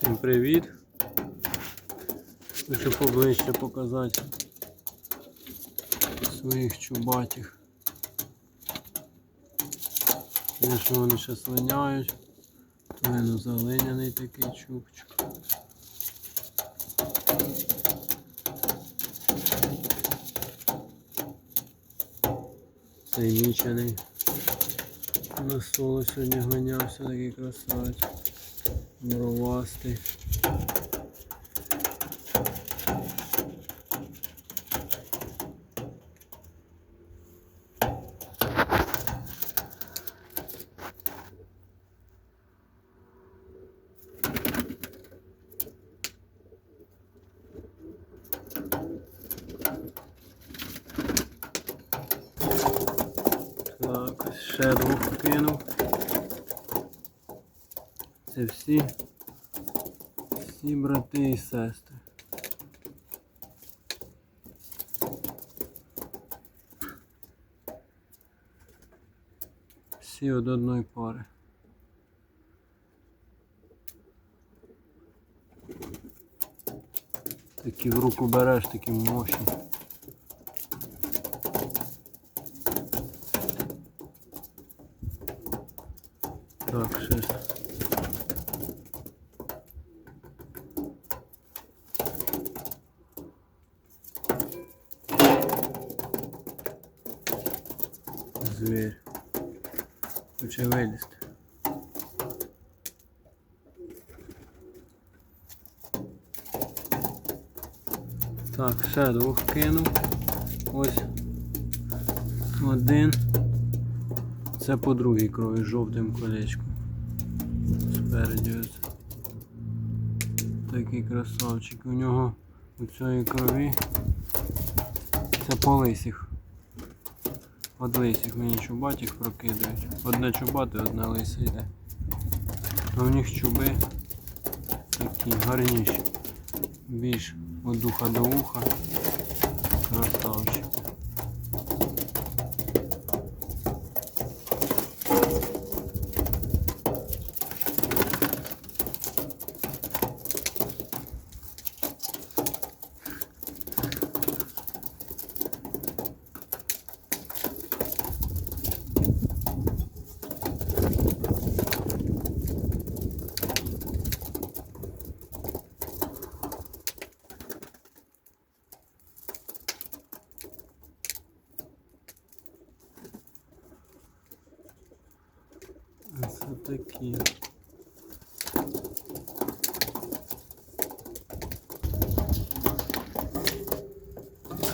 Всім привіт! Хочу поближче показати своїх чубатів. Звісно, вони ще слиняють. То він залиняний такий чубчик. Цей мічений. На соло сьогодні ганявся такий красавець. Муровастий. Так, ось ще двох кинув. Це всі, всі брати і сестри. Всі від одної пари. Такі в руку береш, такі мощні. Так, ще. Так, ще двох кинув. Ось один. Це по другій крові жовтим колечком. Спереді ось. Такий красавчик. У нього у цієї крові. Це по лисіх. От лисіх мені чубатих прокидають. Одне чубате, одне лисе йде. А у них чуби такі гарніші. Більш від духа до уха. Красавчик. Це такі.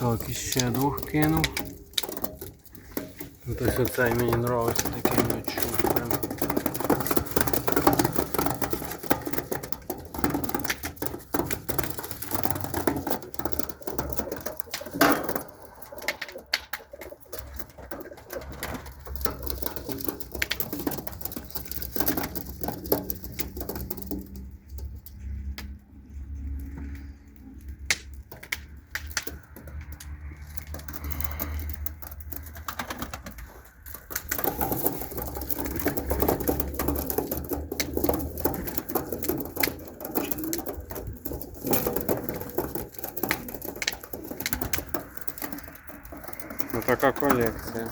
Так, іще двох кинув. Ось оцей мені подобається такий прям. Така колекція.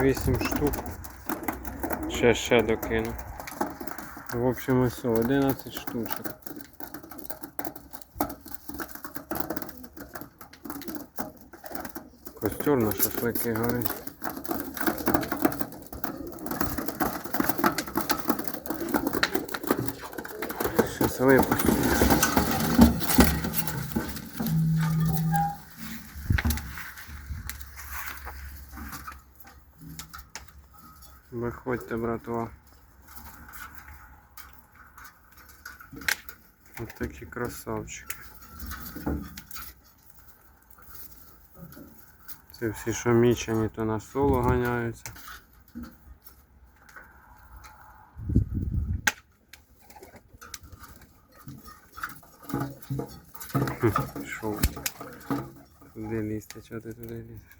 Вісім штук. Ще ще докину. В общем, ось 11 штучок. Костер на шашлики горить. Щас випустю. Виходьте, братва. Ось такі красавчики. Це всі, що мічені, то на соло ганяються. Пішов. Туди лізти, чого ти туди лізеш?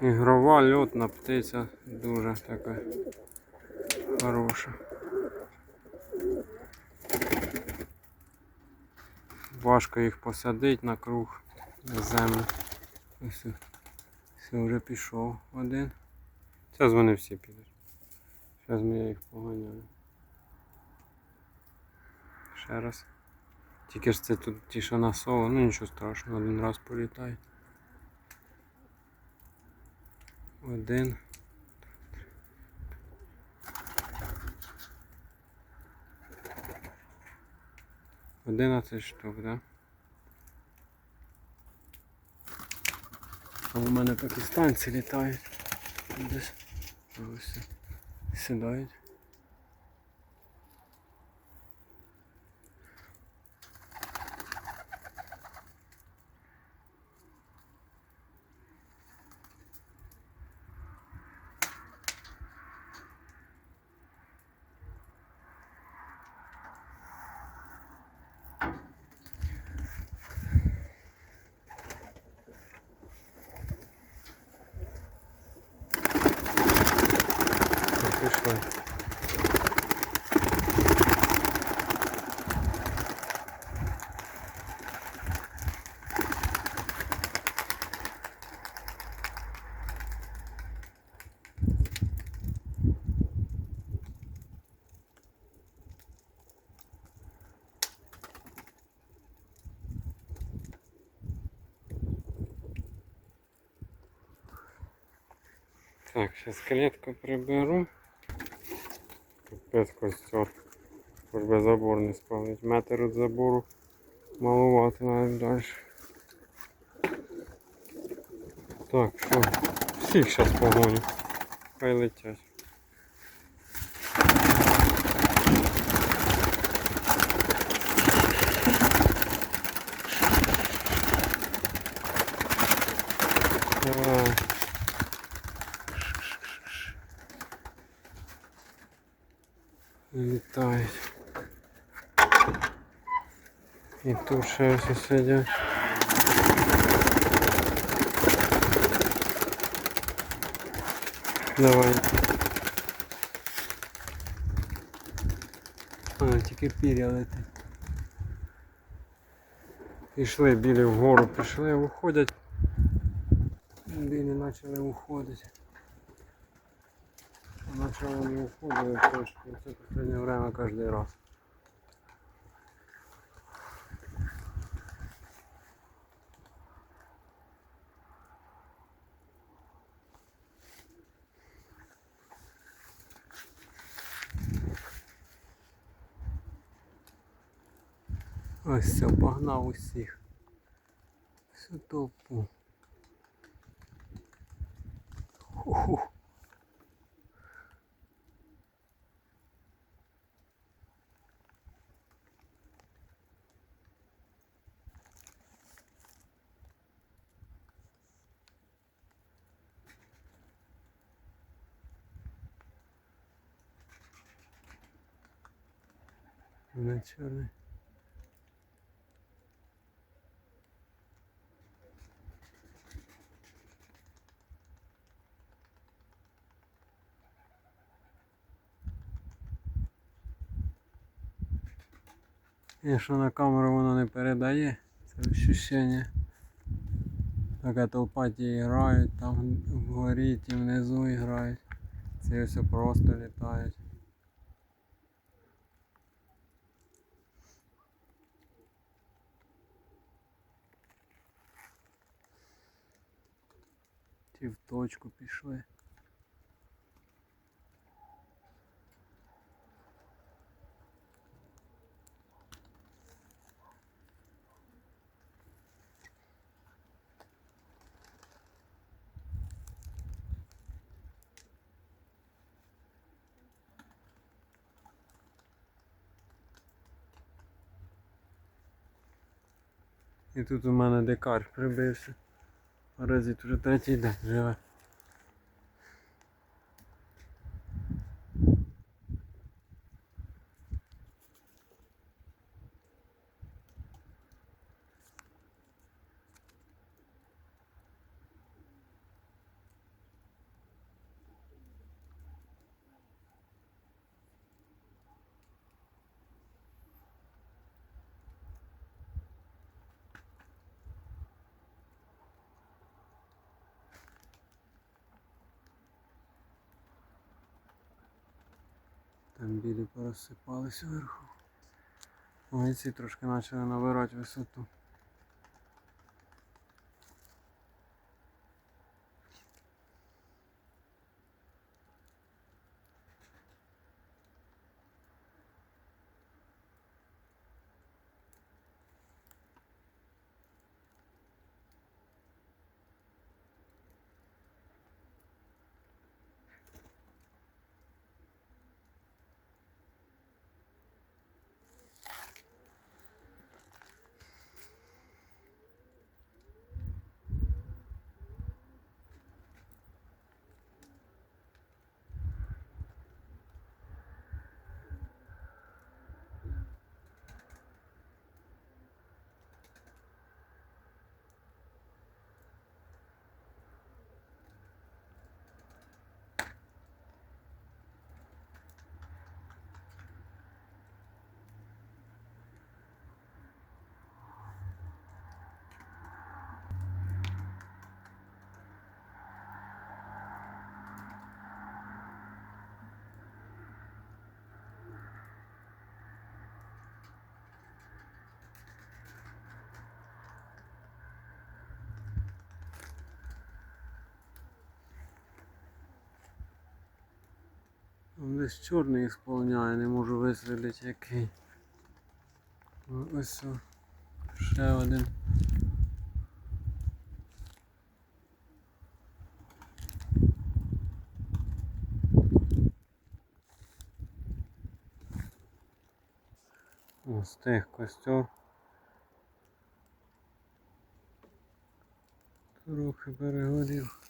Ігрова льотна птиця дуже така хороша. Важко їх посадити на круг на землю. Ось о, все вже пішов один. Зараз вони всі підуть. Зараз ми їх поганяю. Ще раз. Тільки ж це тут ті, що на соло, ну нічого страшного, один раз політає. Один. Одинадцять штук, да? А у мене пакистанці літають. Десь ось сідають. Пішли. Так, сейчас клетку приберу. Капець костер. Би забор не спалить. Метр від забору маловато навіть далі. Так, що? Всіх зараз погоню. Хай летять. Давай. Літають. Тут ще ось. Давай. А, тільки пір'я летить. Пішли білі вгору, пішли, виходять. Білі почали уходити. Почали не уходили. Це останнє время кожен раз. Ось все, погнав усіх. Всю толпу. Ху-ху. На чорний. Якщо на камеру воно не передає, це відчуття. Така толпа ті грають, там вгорі, ті внизу грають. Ці все просто літають. Ті в точку пішли. І тут у мене дикар прибився. Паразит вже третій день живе. Там білі порозсипались вверху. Ці трошки почали набирати висоту. Десь чорний ісполняє, не можу вистрілити який. О, Ось ще один. Ось тих костер. Трохи перегорів.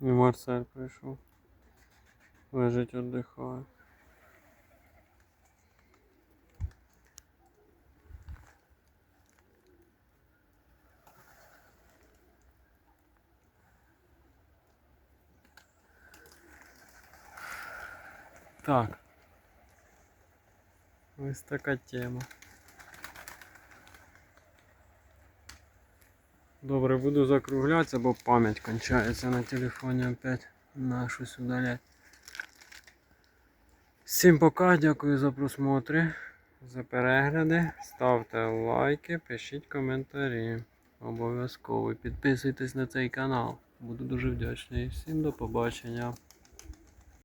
Марсель прийшов. Лежить, віддихає. Так. Ось така тема. Добре, буду закруглятися, бо пам'ять кончається на телефоні опять. На щось удалять. Всім пока, дякую за просмотри, за перегляди. Ставте лайки, пишіть коментарі. Обов'язково підписуйтесь на цей канал. Буду дуже вдячний. Всім до побачення.